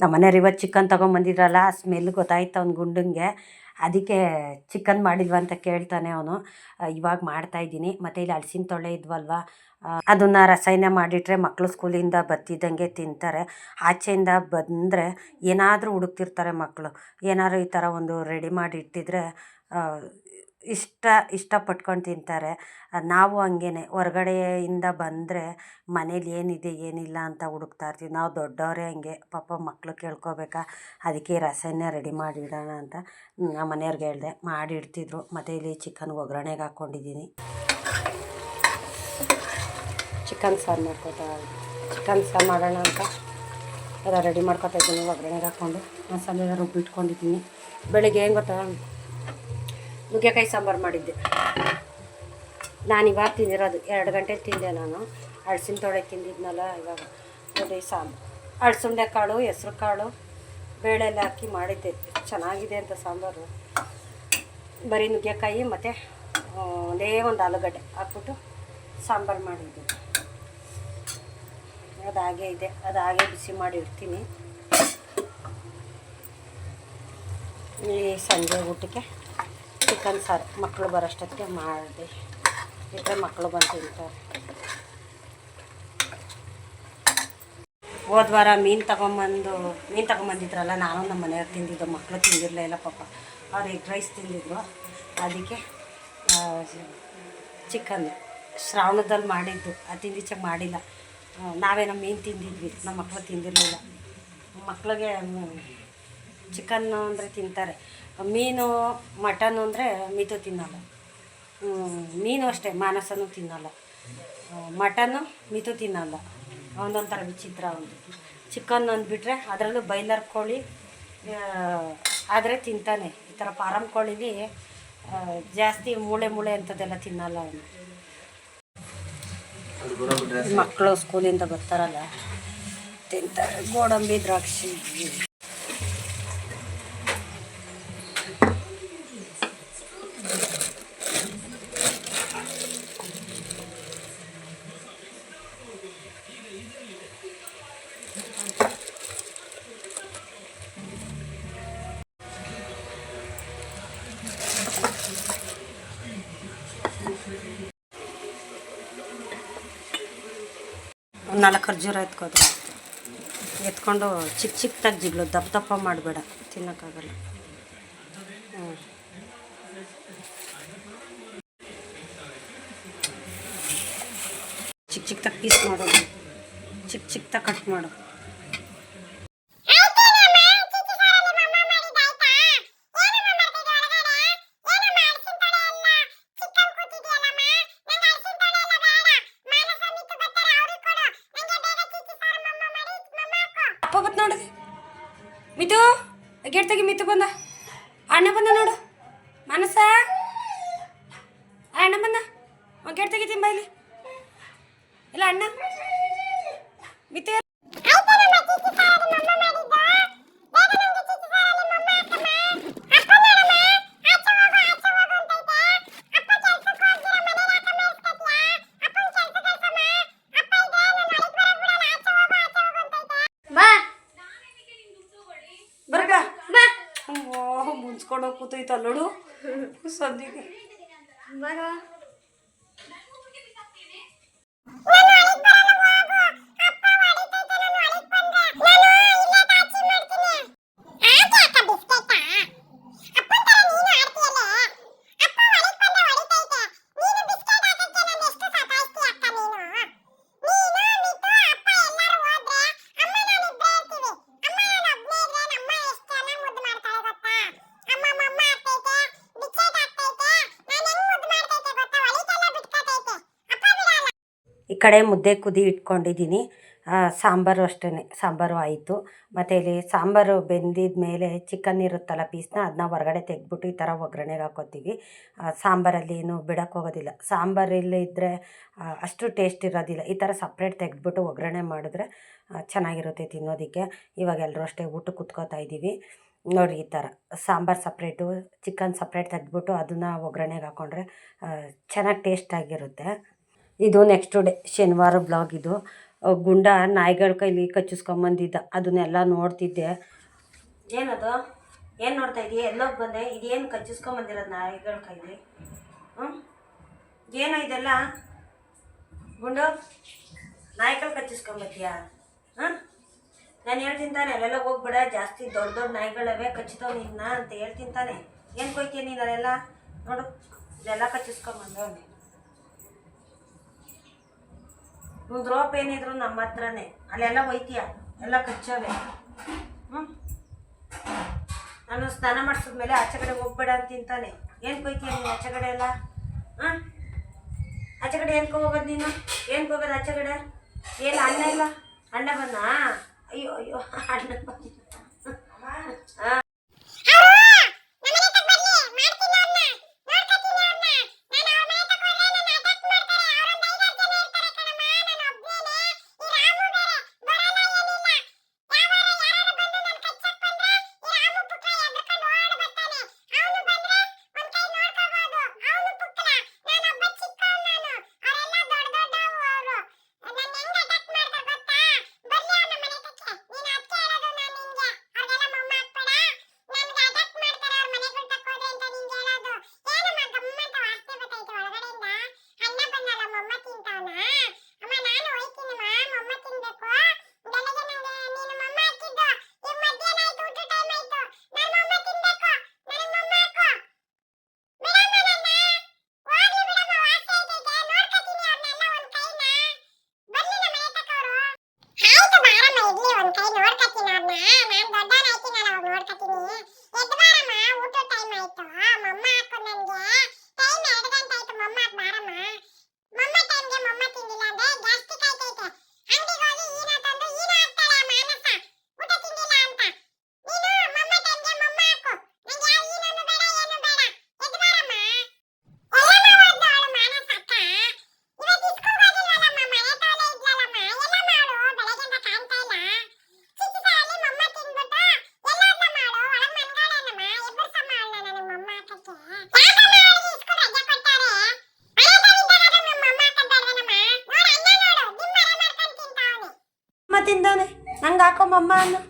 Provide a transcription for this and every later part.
ನಮ್ಮ ಮನೆಯವ್ರು ಇವತ್ತು ಚಿಕನ್ ತೊಗೊಂಬಂದಿದ್ರಲ್ಲ, ಆ ಸ್ಮೆಲ್ ಗೊತ್ತಾಯ್ತು ಅವ್ನ ಗುಂಡಂಗೆ. ಅದಕ್ಕೆ ಚಿಕನ್ ಮಾಡಿಲ್ವ ಅಂತ ಕೇಳ್ತಾನೆ ಅವನು. ಇವಾಗ ಮಾಡ್ತಾಯಿದ್ದೀನಿ ಮತ್ತು ಇಲ್ಲಿ ಹಲ್ಸಿನ ತೊಳೆ ಇದ್ವಲ್ವ? ಅದನ್ನು ರಸಾಯನ ಮಾಡಿಟ್ರೆ ಮಕ್ಕಳು ಸ್ಕೂಲಿಂದ ಬತ್ತಿದ್ದಂಗೆ ತಿಂತಾರೆ. ಆಚೆಯಿಂದ ಬಂದರೆ ಏನಾದರೂ ಹುಡುಕ್ತಿರ್ತಾರೆ ಮಕ್ಕಳು ಏನಾದ್ರು ಈ ಥರ ಒಂದು ರೆಡಿ ಮಾಡಿ ಇಟ್ಟಿದ್ರೆ ಇಷ್ಟ, ಇಷ್ಟಪಟ್ಕೊಂಡು ತಿಂತಾರೆ. ನಾವು ಹಂಗೇನೆ. ಹೊರ್ಗಡೆಯಿಂದ ಬಂದರೆ ಮನೇಲಿ ಏನಿದೆ, ಏನಿಲ್ಲ ಅಂತ ಹುಡುಕ್ತಾ ಇರ್ತೀವಿ. ನಾವು ದೊಡ್ಡವರೇ ಹಂಗೆ. ಪಾಪ ಮಕ್ಕಳು ಕೇಳ್ಕೊಬೇಕಾ? ಅದಕ್ಕೆ ರಸನ್ನ ರೆಡಿ ಮಾಡಿ ಇಡೋಣ ಅಂತ ನಮ್ಮ ಮನೆಯವ್ರಿಗೆ ಹೇಳಿದೆ. ಮಾಡಿಡ್ತಿದ್ರು ಮತ್ತು ಇಲ್ಲಿ ಚಿಕನ್ ಒಗ್ಗರಣೆಗೆ ಹಾಕ್ಕೊಂಡಿದ್ದೀನಿ. ಚಿಕನ್ ಸಾರು ಮಾಡ್ಕೊತಾ ಚಿಕನ್ ಸಾರು ಮಾಡೋಣ ಅಂತ ಎಲ್ಲ ರೆಡಿ ಮಾಡ್ಕೊತಾ ಇದ್ದೀನಿ. ಒಗ್ಗರಣೆಗೆ ಹಾಕ್ಕೊಂಡು ಮಸಾಲೆ ಎಲ್ಲ ರುಬ್ಬಿಟ್ಕೊಂಡಿದ್ದೀನಿ. ಬೆಳಿಗ್ಗೆ ಏನು ಗೊತ್ತಾ? ನುಗ್ಗೆಕಾಯಿ ಸಾಂಬಾರು ಮಾಡಿದ್ದೆ. ನಾನು ಇವಾಗ ತಿಂದಿರೋದು, ಎರಡು ಗಂಟೆ ತಿಂದೆ ನಾನು. ಅಳಸಿನ ತೊಳೆ ತಿಂದಿದ್ನಲ್ಲ ಇವಾಗ ನೋಡಿ ಸಾಂಬಾರು. ಅಳಸುಂಡೆ ಕಾಳು, ಹೆಸ್ರು ಕಾಳು ಬೇಳೆ ಎಲ್ಲ ಹಾಕಿ ಮಾಡಿದ್ದೆ. ಚೆನ್ನಾಗಿದೆ ಅಂತ ಸಾಂಬಾರು. ಬರೀ ನುಗ್ಗೆಕಾಯಿ ಮತ್ತು ಒಂದೇ ಒಂದು ಆಲೂಗಡ್ಡೆ ಹಾಕ್ಬಿಟ್ಟು ಸಾಂಬಾರು ಮಾಡಿದ್ದೆ. ಅದು ಹಾಗೆ ಇದೆ. ಅದು ಹಾಗೆ ಬಿಸಿ ಮಾಡಿ ಇಡ್ತೀನಿ. ಈ ಸಂಜೆ ಊಟಕ್ಕೆ. ಚಿಕನ್ ಸಾರು. ಮಕ್ಕಳು ಬರೋಷ್ಟೊತ್ತಿಗೆ ಮಾಡಿದೆ. ಇಟ್ಟರೆ ಮಕ್ಕಳು ಬಂದು ತಿಂತಾರೆ. ಹೋದ ವಾರ ಮೀನು ತಗೊಂಬಂದು, ಮೀನು ತಗೊಂಬಂದಿದ್ರಲ್ಲ, ನಾನು ನಮ್ಮ ಮನೆಯವ್ರು ತಿಂದಿದ್ದು ಮಕ್ಕಳು ತಿಂದಿರಲೇ ಇಲ್ಲ ಪಾಪ. ಅವ್ರು ಎಗ್ ರೈಸ್ ತಿಂದಿದ್ರು. ಅದಕ್ಕೆ ಚಿಕನ್ ಶ್ರಾವಣದಲ್ಲಿ ಮಾಡಿದ್ದು. ಅದು ತಿಂದಿಚ್ಚಾಗ ಮಾಡಿಲ್ಲ. ನಾವೇನೋ ಮೀನು ತಿಂದಿದ್ವಿ. ನಮ್ಮ ಮಕ್ಕಳು ತಿಂದಿರಲಿಲ್ಲ. ಮಕ್ಕಳಿಗೆ ಚಿಕನ್ನು ಅಂದರೆ ತಿಂತಾರೆ. ಮೀನು ಮಟನ್ ಅಂದರೆ ಮಿತು ತಿನ್ನಲ್ಲ. ಮೀನು ಅಷ್ಟೇ ಮಾನಸನೂ ತಿನ್ನಲ್ಲ. ಮಟನ್ ಮಟನ್ನು ಮಿತು ತಿನ್ನಲ್ಲ. ಒಂದೊಂಥರ ವಿಚಿತ್ರ ಒಂದು. ಚಿಕನ್ ಅಂದ್ಬಿಟ್ರೆ ಅದರಲ್ಲೂ ಬೈಲರ್ ಕೋಳಿ ಆದರೆ ತಿಂತಾನೆ. ಈ ಥರ ಫಾರಮ್ ಕೋಳಿಲಿ ಜಾಸ್ತಿ ಮೂಳೆ ಮೂಳೆ ಅಂಥದ್ದೆಲ್ಲ ತಿನ್ನಲ್ಲ ಅವನು. ಮಕ್ಕಳು ಸ್ಕೂಲಿಂದ ಬರ್ತಾರಲ್ಲ ತಿಂತಾರೆ. ಗೋಡಂಬಿ ದ್ರಾಕ್ಷಿ ಒಂದು ನಾಲ್ಕು ಖರ್ಜೂರ ಎತ್ಕೋದು ಎತ್ಕೊಂಡು ಚಿಕ್ಕ ಚಿಕ್ಕದಾಗಿ ಜಿಗ್ಳು ದಪ್ಪ ದಪ್ಪ ಮಾಡಬೇಡ, ತಿನ್ನೋಕ್ಕಾಗಲ್ಲ. ಹ್ಞೂ ಚಿಕ್ಕ ಚಿಕ್ಕದಾಗಿ ಪೀಸ್ ಮಾಡೋದು ಚಿಕ್ಕ ಚಿಕ್ಕದಾಗಿ ಕಟ್ ಮಾಡು. ಇಲ್ಲ ಅಣ್ಣ. ಮಿತು ಬಾ. ಬರ್ಗ. ಬಾ. ಓ ಮುನ್ಸ್ಕೊಂಡು ಹೋಗಿ ಕೂತೈತ ನೋಡು ಸದ್ಯಕ್ಕೆ ಬರೋ ಈ ಕಡೆ ಮುದ್ದೆ ಕುದಿ ಇಟ್ಕೊಂಡಿದ್ದೀನಿ. ಸಾಂಬಾರು ಅಷ್ಟೇ ಸಾಂಬಾರು ಆಯಿತು. ಮತ್ತು ಇಲ್ಲಿ ಸಾಂಬಾರು ಬೆಂದಿದ ಮೇಲೆ ಚಿಕನ್ ಇರುತ್ತಲ್ಲ ಪೀಸ್ನ ಅದನ್ನ ಹೊರಗಡೆ ತೆಗೆದ್ಬಿಟ್ಟು ಈ ಥರ ಒಗ್ಗರಣೆಗೆ ಹಾಕೋತೀವಿ. ಸಾಂಬಾರಲ್ಲಿ ಏನು ಬಿಡೋಕ್ಕೆ ಹೋಗೋದಿಲ್ಲ. ಸಾಂಬಾರಲ್ಲಿ ಇದ್ದರೆ ಅಷ್ಟು ಟೇಸ್ಟ್ ಇರೋದಿಲ್ಲ. ಈ ಥರ ಸಪ್ರೇಟ್ ತೆಗೆದ್ಬಿಟ್ಟು ಒಗ್ಗರಣೆ ಮಾಡಿದ್ರೆ ಚೆನ್ನಾಗಿರುತ್ತೆ ತಿನ್ನೋದಕ್ಕೆ. ಇವಾಗ ಎಲ್ಲರೂ ಅಷ್ಟೇ ಊಟ ಕುತ್ಕೋತಾ ಇದ್ದೀವಿ ನೋಡಿ ಈ ಥರ ಸಾಂಬಾರು ಸಪ್ರೇಟು ಚಿಕನ್ ಸಪ್ರೇಟ್ ತೆಗೆದ್ಬಿಟ್ಟು ಅದನ್ನು ಒಗ್ಗರಣೆಗೆ ಹಾಕ್ಕೊಂಡ್ರೆ ಚೆನ್ನಾಗಿ ಟೇಸ್ಟಾಗಿರುತ್ತೆ ಇದು ನೆಕ್ಸ್ಟ್ ಡೇ ಶನಿವಾರ ಬ್ಲಾಗ್ ಇದು. ಗುಂಡ ನಾಯಿಗಳ ಕೈಲಿ ಕಚ್ಚಿಸ್ಕೊಂಬಂದಿದ್ದ. ಅದನ್ನೆಲ್ಲ ನೋಡ್ತಿದ್ದೆ. ಏನದು? ಏನು ನೋಡ್ತಾ ಇದೀಯ? ಎಲ್ಲೋಗಿ ಬಂದೆ? ಇದೇನು ಕಚ್ಚಿಸ್ಕೊಂಬಂದಿರೋದು ನಾಯಿಗಳ ಕೈಲಿ? ಹ್ಞೂ ಏನೋ ಇದೆಲ್ಲ? ಗುಂಡು, ನಾಯಿಗಳು ಕಚ್ಚಿಸ್ಕೊಂಬತ್ತೀಯಾ? ಹಾಂ ನಾನು ಹೇಳ್ತೀನಿ ತಾನೆ ಅಲ್ಲೆಲ್ಲ ಹೋಗ್ಬೇಡ. ಜಾಸ್ತಿ ದೊಡ್ಡ ದೊಡ್ಡ ನಾಯಿಗಳವೇ ಕಚ್ಚಿತವ್ ನಿನ್ನ ಅಂತ ಹೇಳ್ತೀನಿ ತಾನೆ ಏನು ಕೊಯ್ತೀಯ ನೀನು ಅಲ್ಲೆಲ್ಲ? ನೋಡು ಇದೆಲ್ಲ ಕಚ್ಚಿಸ್ಕೊಂಬಂದವನೆ. ಒಂದು ರೋಪ್ ಏನಿದ್ರು ನಮ್ಮ ಹತ್ರನೇ. ಅಲ್ಲೆಲ್ಲ ಒಯ್ತೀಯ ಎಲ್ಲ ಕಚ್ಚೋವೆ. ಹ್ಞೂ ನಾನು ಸ್ನಾನ ಮಾಡಿಸಿದ್ಮೇಲೆ ಆಚೆ ಕಡೆ ಹೋಗ್ಬೇಡ ಅಂತಿಂತಾನೆ ಏನು ಕೊಯ್ತೀಯ ನೀನು ಆಚೆ ಕಡೆ ಎಲ್ಲ? ಹಾಂ? ಆಚೆ ಕಡೆ ಏನ್ಕೊ ಹೋಗೋದು ನೀನು? ಏನ್ಕೊ ಹೋಗೋದು ಆಚೆ ಕಡೆ? ಏನು ಅಣ್ಣ ಇಲ್ಲ? ಅಣ್ಣ ಬಂದ? ಅಯ್ಯೋ ಅಯ್ಯೋ ಅಣ್ಣ ಬಂದ ಕೈ ನೋಡ್ಕತೀನಿ ಅವ್ರನ್ನ ನಾನ್ ದೊಡ್ಡವನಾಯ್ತೀನಲ್ಲ ಅವಾಗ ನೋಡ್ಕತೀನಿ ಎದ್ದು ಬಾರಮ್ಮ ಊಟ ಟೈಮ್ ಆಯ್ತು ಮಮ್ಮ ಹಾಕು ನನ್ಗೆ ಟೈಮ್ ಎರಡು ಗಂಟೆ ಆಯ್ತು ಮಮ್ಮ ಹಾಕ್ ಬಾರಮ್ಮ ಮಮ್ಮ ಟೈಮ್ಗೆ ಮಮ್ಮ ತಿಂದಿಲ್ಲ ಅಂದ್ರೆ ಗ್ಯಾಸ್ಟ್ರಿಕ್ ಆಯ್ತೈತೆ ಅಂಗಡಿಗೆ ಹೋಗಿ ಈನ ತಂದು ಈನ ಹಾಕ್ತಾಳೆ ಮಾನಸ ಊಟ ತಿಂದಿಲ್ಲ ಅಂತ ನೀನು ಮಮ್ಮ ಟೈಮ್ಗೆ ಮಮ್ಮ ಹಾಕು ನಂಗೆ ಯಾವ ಈನನು ಬೇಡ ಏನು ಬೇಡ ಎದ್ದು ಬಾರಮ್ಮ ಎಲ್ಲ ಹೋದ್ಲು ಅವಳು ಮಾನಸ ಅಕ್ಕ ಇವತ್ತು ಇಸ್ಕೂಲ್ ಹೋಗಿಲ್ವಲ್ಲಮ್ಮ ಮನೆ ತವಲೆ ಇದ್ಲಲ್ಲಮ್ಮ ಎಲ್ಲ ಮಾಡು ಬೆಳಗ್ಗೆಯಿಂದ ಕಾಣ್ತಾ ಇಲ್ಲ ಚಿಕ್ಕ ಸಾಲಿ ಮಮ್ಮ ತಿನ್ಬಿಟ್ಟು ಎಲ್ಲಾದ್ನ ಮಾಡು ಒಳಗ್ ಮನ್ಗಳೇನಮ್ಮ ಎಬ್ಬರ್ಸಮ್ಮ ಅವಳನ್ನ ನನಗೆ ಮಮ್ಮ ಹಾಕಕ್ಕೆ ಯಾಕಮ್ಮ ಅವಳಿಗೆ ಇಸ್ಕೂಲ್ ರಜೆ ಕೊಟ್ಟಾರೆ ಮನೆ ತವಿದ್ದಾಗ ನಮ್ಮ ಮಮ್ಮ ಹಾಕದ್ದಾರೇನಮ್ಮ ನೋಡು ಅಣ್ಣ ನೋಡು ದಿಮ್ಮರೆ ಮಾಡ್ಕೊಂಡು ತಿಂತಾವನೆ ಅಮ್ಮ ತಿಂದವನೆ ಹಾಕೊಂಬಮ್ಮ ಅನ್ನು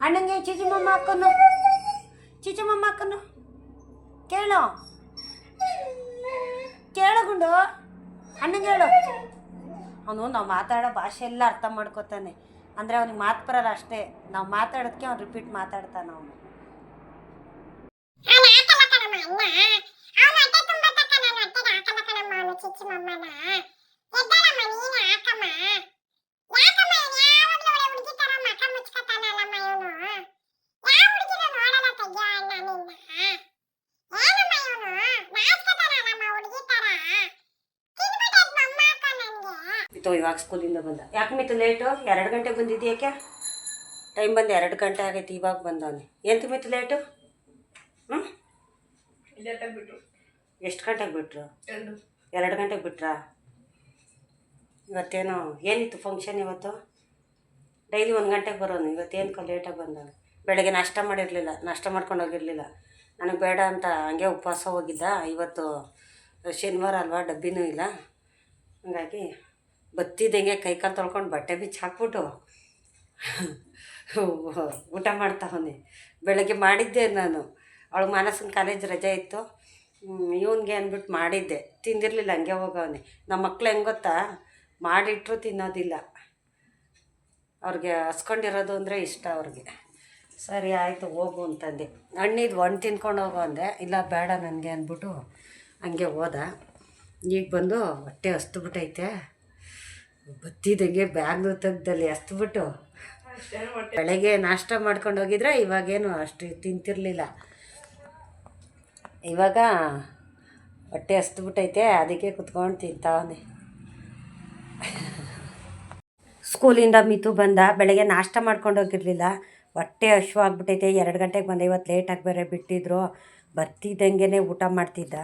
ಅಣ್ಣಂಗೆ ಚಿಚುಮಮ್ಮ ಹಾಕೋನು ಚಿಚುಮಮ್ಮ ಹಾಕೋನು ಕೇಳು ಕೇಳು ಗುಂಡು ಅಣ್ಣಂಗೆ ಹೇಳು ಅವನು ನಾವು ಮಾತಾಡೋ ಭಾಷೆ ಎಲ್ಲ ಅರ್ಥ ಮಾಡ್ಕೋತಾನೆ. ಅಂದರೆ ಅವ್ನಿಗೆ ಮಾತು ಬರಲ್ಲ ಅಷ್ಟೇ. ನಾವು ಮಾತಾಡೋದಕ್ಕೆ ಅವ್ನು ರಿಪೀಟ್ ಮಾತಾಡ್ತಾನೆ ಅವನು. ಚಿಚ್ಚಿ ಮಮ್ಮನ ಎದ್ದಳಮ್ಮ ನೀನು, ಹಾಕಮ್ಮ. ಮಿತು ಇವಾಗ ಸ್ಕೂಲಿಂದ ಬಂದ. ಯಾಕೆ ಮಿತು ಲೇಟು ಎರಡು ಗಂಟೆಗೆ ಬಂದಿದ್ದು ಯಾಕೆ ಟೈಮ್ ಬಂದು ಎರಡು ಗಂಟೆ ಆಗೈತಿ ಇವಾಗ ಬಂದವನೆ ಎಂತ ಮಿತು ಲೇಟು ಹ್ಞೂ ಎಷ್ಟು ಗಂಟೆಗೆ ಬಿಟ್ರು? ಎರಡು. ಗಂಟೆಗೆ ಬಿಟ್ರಾ? ಇವತ್ತೇನು ಏನಿತ್ತು ಫಂಕ್ಷನ್ ಇವತ್ತು? ಡೈಲಿ ಒಂದು ಗಂಟೆಗೆ ಬರೋನು ಇವತ್ತೇನು ಲೇಟಾಗಿ ಬಂದವನು ಬೆಳಗ್ಗೆ ನಾಷ್ಟ ಮಾಡಿರಲಿಲ್ಲ ನಾಷ್ಟ ಮಾಡ್ಕೊಂಡು ಹೋಗಿರಲಿಲ್ಲ. ನನಗೆ ಬೇಡ ಅಂತ ಹಂಗೆ ಉಪವಾಸ ಹೋಗಿದ್ದ ಇವತ್ತು ಶನಿವಾರ ಅಲ್ವಾ ಡಬ್ಬಿನೂ ಇಲ್ಲ. ಹಂಗಾಗಿ ಬತ್ತಿದಂಗೆ ಕೈ ಕಾಲು ತೊಳ್ಕೊಂಡು ಬಟ್ಟೆ ಬಿಚ್ಚಿ ಹಾಕ್ಬಿಟ್ಟು ಊಟ ಮಾಡ್ತಾ ಮಾಡ್ತಾವನೆ ಬೆಳಗ್ಗೆ ಮಾಡಿದ್ದೆ ನಾನು. ಅವಳು ಮಾನಸನ ಕಾಲೇಜ್ ರಜೆ ಇತ್ತು. ಇವನಿಗೆ ಅಂದ್ಬಿಟ್ಟು ಮಾಡಿದ್ದೆ. ತಿಂದಿರಲಿಲ್ಲ, ಹಂಗೆ ಹೋಗವನೆ. ನಮ್ಮ ಮಕ್ಳು ಹೆಂಗೆ ಗೊತ್ತಾ? ಮಾಡಿಟ್ರು ತಿನ್ನೋದಿಲ್ಲ. ಅವ್ರಿಗೆ ಹಸ್ಕೊಂಡಿರೋದು ಅಂದರೆ ಇಷ್ಟ ಅವ್ರಿಗೆ. ಸರಿ, ಆಯಿತು, ಹೋಗು ಅಂತಂದೆ. ಹಣ್ಣಿದ್ದು ಒಂದು ತಿನ್ಕೊಂಡು ಹೋಗು ಅಂದೆ. ಇಲ್ಲ, ಬೇಡ ನನಗೆ ಅಂದ್ಬಿಟ್ಟು ಹಂಗೆ ಹೋದ. ಈಗ ಬಂದು ಹೊಟ್ಟೆ ಹಸ್ದುಬಿಟ್ಟೈತೆ ಬತ್ತಿದಂಗೆ ಬ್ಯಾಗ್ನು ತೆಗ್ದಲ್ಲಿ ಬಿಟ್ಟು. ಬೆಳಗ್ಗೆ ನಾಷ್ಟ ಮಾಡ್ಕೊಂಡು ಹೋಗಿದ್ರೆ ಇವಾಗೇನು ಅಷ್ಟು ತಿಂತಿರಲಿಲ್ಲ. ಇವಾಗ ಹೊಟ್ಟೆ ಹಸ್ದುಬಿಟ್ಟೈತೆ ಅದಕ್ಕೆ ಕುತ್ಕೊಂಡು ತಿಂತಾವನೆ ಸ್ಕೂಲಿಂದ ಮಿತು ಬಂದ, ಬೆಳಗ್ಗೆ ನಾಷ್ಟ ಮಾಡ್ಕೊಂಡು ಹೋಗಿರಲಿಲ್ಲ. ಹೊಟ್ಟೆ ಹಶು ಆಗ್ಬಿಟ್ಟೈತೆ, ಎರಡು ಗಂಟೆಗೆ ಬಂದೆ ಇವತ್ತು ಲೇಟಾಗಿ ಬೇರೆ ಬಿಟ್ಟಿದ್ರು. ಬರ್ತಿದ್ದಂಗೆ ಊಟ ಮಾಡ್ತಿದ್ದ.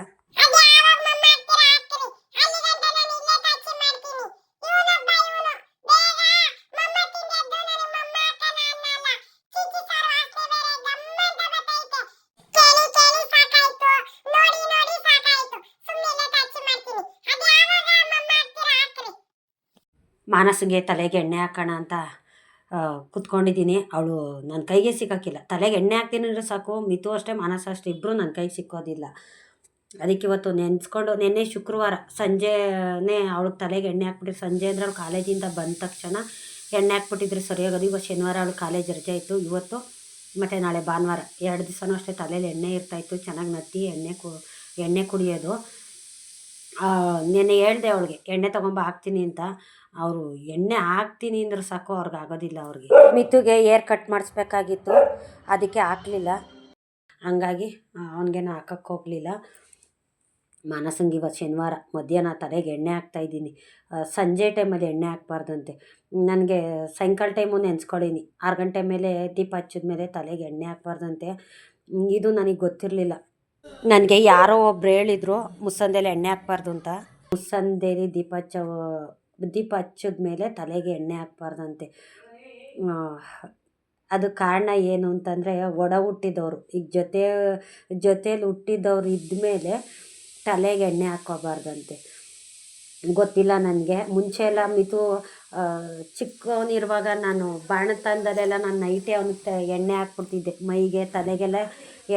ಮಾನಸಿಗೆ ತಲೆಗೆ ಎಣ್ಣೆ ಹಾಕೋಣ ಅಂತ ಕುತ್ಕೊಂಡಿದ್ದೀನಿ. ಅವಳು ನನ್ನ ಕೈಗೆ ಸಿಕ್ಕೋಕ್ಕಿಲ್ಲ ತಲೆಗೆ ಎಣ್ಣೆ ಹಾಕ್ತೀನಿ ಅಂದರೆ ಸಾಕು, ಮಿತು ಅಷ್ಟೇ, ಮಾನಸ ಅಷ್ಟೇ ಇಬ್ಬರು ನನ್ನ ಕೈಗೆ ಸಿಕ್ಕೋದಿಲ್ಲ. ಅದಕ್ಕೆ ಇವತ್ತು ನೆನೆಸ್ಕೊಂಡು, ನಿನ್ನೆ ಶುಕ್ರವಾರ ಸಂಜೆನೇ ಅವಳಿಗೆ ತಲೆಗೆ ಎಣ್ಣೆ ಹಾಕ್ಬಿಟ್ಟು ಸಂಜೆ ಅಂದ್ರೆ ಅವಳು ಕಾಲೇಜಿಂದ ಬಂದ ತಕ್ಷಣ ಎಣ್ಣೆ ಹಾಕ್ಬಿಟ್ಟಿದ್ರೆ ಸರಿಯಾಗೋದು ಇವತ್ತು ಶನಿವಾರ ಅವಳು ಕಾಲೇಜ್ ರಜೆ ಇತ್ತು. ಇವತ್ತು ಮತ್ತು ನಾಳೆ ಭಾನುವಾರ. ಎರಡು ದಿವಸನೂ ಅಷ್ಟೇ ತಲೆಯಲ್ಲಿ ಎಣ್ಣೆ ಇರ್ತಾಯಿತ್ತು ಚೆನ್ನಾಗಿ ನತ್ತಿ ಎಣ್ಣೆ ಕು, ಎಣ್ಣೆ ಕುಡಿಯೋದು. ನೆನ್ನೆ ಹೇಳ್ದೆ ಅವಳಿಗೆ ಎಣ್ಣೆ ತೊಗೊಂಬ ಹಾಕ್ತೀನಿ ಅಂತ. ಅವರು ಎಣ್ಣೆ ಹಾಕ್ತೀನಿ ಅಂದ್ರೆ ಸಾಕು ಅವ್ರಿಗೆ ಆಗೋದಿಲ್ಲ ಅವ್ರಿಗೆ. ಮಿತುಗೆ ಏರ್ ಕಟ್ ಮಾಡಿಸ್ಬೇಕಾಗಿತ್ತು ಅದಕ್ಕೆ ಹಾಕಲಿಲ್ಲ. ಹಂಗಾಗಿ ಅವನಿಗೇನು ಹಾಕಕ್ಕೆ ಹೋಗಲಿಲ್ಲ. ಮಾನಸಂಗಿ ಇವತ್ತು ಶನಿವಾರ ಮಧ್ಯಾಹ್ನ ತಲೆಗೆ ಎಣ್ಣೆ ಹಾಕ್ತಾಯಿದ್ದೀನಿ ಸಂಜೆ ಟೈಮಲ್ಲಿ ಎಣ್ಣೆ ಹಾಕ್ಬಾರ್ದಂತೆ. ನನಗೆ ಸಾಯಂಕಾಲ ಟೈಮು ನೆನೆಸ್ಕೊಳ್ಳೀನಿ ಆರು ಗಂಟೆ ಮೇಲೆ ದೀಪ ಹಚ್ಚಿದ ಮೇಲೆ ತಲೆಗೆ ಎಣ್ಣೆ ಹಾಕ್ಬಾರ್ದಂತೆ. ಇದು ನನಗೆ ಗೊತ್ತಿರಲಿಲ್ಲ. ನನಗೆ ಯಾರೋ ಒಬ್ರು ಹೇಳಿದ್ರು, ಮುಸ್ಸಂದೆಲಿ ಎಣ್ಣೆ ಹಾಕ್ಬಾರ್ದು ಅಂತ. ಮುಸ್ಸಂದೇಲಿ ದೀಪ ಹಚ್ಚೋ, ದೀಪ ಹಚ್ಚಿದ ಮೇಲೆ ತಲೆಗೆ ಎಣ್ಣೆ ಹಾಕ್ಬಾರ್ದಂತೆ. ಅದು ಕಾರಣ ಏನು ಅಂತಂದರೆ, ಒಡ ಹುಟ್ಟಿದವರು. ಈಗ ಜೊತೆ, ಜೊತೇಲಿ ಹುಟ್ಟಿದವ್ರು ಇದ್ಮೇಲೆ ತಲೆಗೆ ಎಣ್ಣೆ ಹಾಕ್ಕೋಬಾರ್ದಂತೆ. ಗೊತ್ತಿಲ್ಲ ನನಗೆ. ಮುಂಚೆ ಎಲ್ಲ ಮಿತು ಚಿಕ್ಕವನಿರುವಾಗ ನಾನು ಬಾಣತನದಲ್ಲೆಲ್ಲ ನಾನು ನೈಟೇ ಅವನಿಗೆ ಎಣ್ಣೆ ಹಾಕ್ಬಿಡ್ತಿದ್ದೆ. ಮೈಗೆ ತಲೆಗೆಲ್ಲ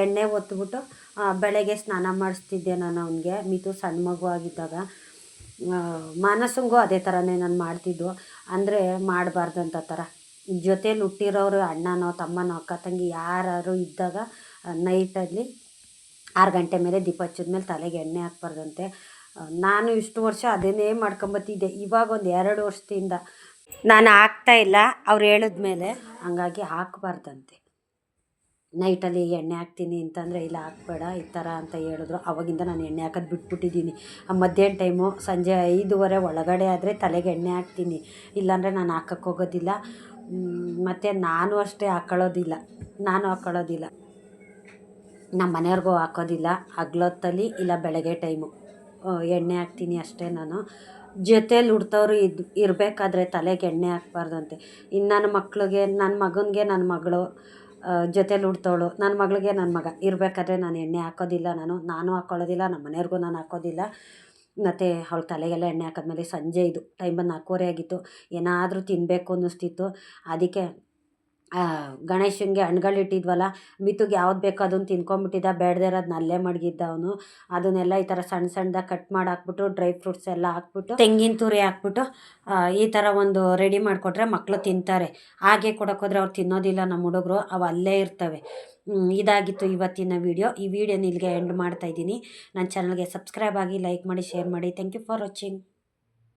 ಎಣ್ಣೆ ಒತ್ಬಿಟ್ಟು ಆ, ಬೆಳಗ್ಗೆ ಸ್ನಾನ ಮಾಡಿಸ್ತಿದ್ದೆ ನಾನು ಅವನಿಗೆ. ಮಿತು ಸಣ್ಣ ಮಗು ಆಗಿದ್ದಾಗ ಮಾನಸಂಗೂ ಅದೇ ಥರನೇ ನಾನು ಮಾಡ್ತಿದ್ದು. ಅಂದರೆ ಮಾಡಬಾರ್ದಂತ ಥರ. ಜೊತೇಲಿ ಹುಟ್ಟಿರೋರು ಅಣ್ಣನೋ ತಮ್ಮನೋ ಅಕ್ಕ ತಂಗಿ ಯಾರು ಇದ್ದಾಗ ನೈಟಲ್ಲಿ ಆರು ಗಂಟೆ ಮೇಲೆ ದೀಪ ಹಚ್ಚಿದ್ಮೇಲೆ ತಲೆಗೆ ಎಣ್ಣೆ ಹಾಕ್ಬಾರ್ದಂತೆ. ನಾನು ಇಷ್ಟು ವರ್ಷ ಅದನ್ನೇ ಮಾಡ್ಕೊಂಬತ್ತಿದ್ದೆ. ಇವಾಗ ಒಂದು ಎರಡು ವರ್ಷದಿಂದ. ನಾನು ಹಾಕ್ತಾ ಇಲ್ಲ. ಅವ್ರು ಹೇಳಿದ್ಮೇಲೆ ಹಂಗಾಗಿ ಹಾಕಬಾರ್ದಂತೆ. ನೈಟಲ್ಲಿ ಎಣ್ಣೆ ಹಾಕ್ತೀನಿ ಅಂತಂದರೆ, ಇಲ್ಲ, ಹಾಕ್ಬೇಡ, ಈ ಥರ ಅಂತ ಹೇಳಿದ್ರು. ಅವಾಗಿಂದ ನಾನು ಎಣ್ಣೆ ಹಾಕೋದು ಬಿಟ್ಬಿಟ್ಟಿದ್ದೀನಿ. ಮಧ್ಯಾಹ್ನ ಟೈಮು ಸಂಜೆ ಐದುವರೆ ಒಳಗಡೆ ಆದರೆ ತಲೆಗೆ ಎಣ್ಣೆ ಹಾಕ್ತೀನಿ. ಇಲ್ಲಾಂದರೆ ನಾನು ಹಾಕಕ್ಕೆ ಹೋಗೋದಿಲ್ಲ. ಮತ್ತು ನಾನು ಅಷ್ಟೇ ಹಾಕೊಳ್ಳೋದಿಲ್ಲ. ನಾನು ಹಾಕೊಳ್ಳೋದಿಲ್ಲ. ನಮ್ಮ ಮನೆಯವ್ರಿಗೂ ಹಾಕೋದಿಲ್ಲ. ಹಗ್ಲೊತ್ತಲ್ಲಿ ಇಲ್ಲ ಬೆಳಗ್ಗೆ ಟೈಮು. ಎಣ್ಣೆ ಹಾಕ್ತೀನಿ ಅಷ್ಟೇ ನಾನು. ಜೊತೇಲಿ ಹುಡ್ತವ್ರು ಇದು ಇರಬೇಕಾದ್ರೆ ತಲೆಗೆ ಎಣ್ಣೆ ಹಾಕ್ಬಾರ್ದಂತೆ. ಇನ್ನು ನನ್ನ ಮಕ್ಳಿಗೆ ನನ್ನ ಮಗನಿಗೆ ನನ್ನ ಮಗಳು ಜೊತೇಲಿ ಹುಡ್ತವಳು ನನ್ನ ಮಗಳಿಗೆ ನನ್ನ ಮಗ ಇರಬೇಕಾದ್ರೆ ನಾನು ಎಣ್ಣೆ ಹಾಕೋದಿಲ್ಲ ನಾನು. ನಾನು ಹಾಕ್ಕೊಳ್ಳೋದಿಲ್ಲ ನಮ್ಮ ಮನೆಯವ್ರಿಗೂ ನಾನು ಹಾಕೋದಿಲ್ಲ. ಮತ್ತು ಅವಳ ತಲೆಗೆಲ್ಲ ಎಣ್ಣೆ ಹಾಕಿದ್ಮೇಲೆ ಸಂಜೆ ಇದು ಟೈಮಲ್ಲಿ ನಾಲ್ಕೂವರೆ ಆಗಿತ್ತು. ಏನಾದರೂ ತಿನ್ನಬೇಕು ಅನ್ನಿಸ್ತಿತ್ತು. ಅದಕ್ಕೆ ಗಣೇಶನಿಗೆ ಹಣ್ಗಳಿಟ್ಟಿದ್ವಲ್ಲ ಮಿತುಗೆ ಯಾವ್ದು ಬೇಕೋ ಅದನ್ನು ತಿನ್ಕೊಂಬಿಟ್ಟಿದ್ದ, ಬೇಡದೇ ಇರೋದನ್ನ ಅಲ್ಲೇ ಮಡಗಿದ್ದ ಅವನು. ಅದನ್ನೆಲ್ಲ ಈ ಥರ ಸಣ್ಣ ಸಣ್ಣದಾಗಿ ಕಟ್ ಮಾಡಿ ಹಾಕ್ಬಿಟ್ಟು ಡ್ರೈ ಫ್ರೂಟ್ಸ್ ಎಲ್ಲ ಹಾಕ್ಬಿಟ್ಟು, ತೆಂಗಿನ ತುರಿ ಹಾಕ್ಬಿಟ್ಟು ಈ ಥರ ಒಂದು ರೆಡಿ ಮಾಡಿಕೊಟ್ರೆ ಮಕ್ಕಳು ತಿಂತಾರೆ. ಹಾಗೆ ಕೊಡೋಕ್ಕೋದ್ರೆ ಅವ್ರು ತಿನ್ನೋದಿಲ್ಲ ನಮ್ಮ ಹುಡುಗರು, ಅವು ಅಲ್ಲೇ ಇರ್ತವೆ. ಇದಾಗಿತ್ತು ಇವತ್ತಿನ ವಿಡಿಯೋ ಈ ವಿಡಿಯೋನ ಇಲ್ಲಿಗೆ ಎಂಡ್ ಮಾಡ್ತಾಯಿದ್ದೀನಿ ನನ್ನ ಚಾನಲ್ಗೆ ಸಬ್ಸ್ಕ್ರೈಬ್ ಆಗಿ ಲೈಕ್ ಮಾಡಿ ಶೇರ್ ಮಾಡಿ. Thank you for watching